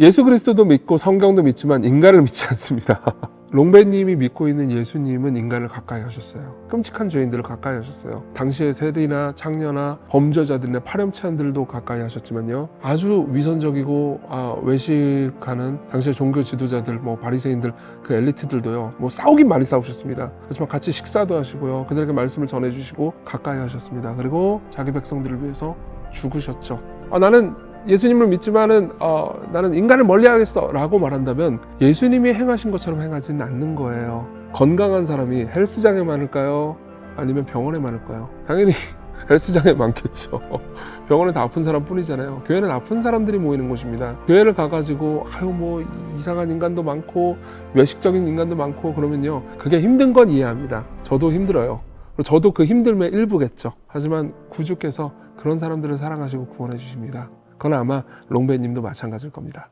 예수 그리스도도 믿고 성경도 믿지만 인간을 믿지 않습니다. 롱베님이 믿고 있는 예수님은 인간을 가까이 하셨어요. 끔찍한 죄인들을 가까이 하셨어요. 당시의 세리나 창녀나 범죄자들이나 파렴치한들도 가까이 하셨지만요. 아주 위선적이고 아, 외식하는 당시의 종교 지도자들, 뭐 바리새인들, 그 엘리트들도요. 뭐 싸우긴 많이 싸우셨습니다. 그렇지만 같이 식사도 하시고요. 그들에게 말씀을 전해주시고 가까이 하셨습니다. 그리고 자기 백성들을 위해서 죽으셨죠. 아, 나는 예수님을 믿지만은 어, 나는 인간을 멀리하겠어라고 말한다면 예수님이 행하신 것처럼 행하지는 않는 거예요. 건강한 사람이 헬스장에 많을까요? 아니면 병원에 많을까요? 당연히 헬스장에 많겠죠. 병원은 다 아픈 사람 뿐이잖아요. 교회는 아픈 사람들이 모이는 곳입니다. 교회를 가가지고 아유 뭐 이상한 인간도 많고 외식적인 인간도 많고 그러면요 그게 힘든 건 이해합니다. 저도 힘들어요. 저도 그 힘듦의 일부겠죠. 하지만 구주께서 그런 사람들을 사랑하시고 구원해 주십니다. 그건 아마 롱베님도 마찬가지일 겁니다.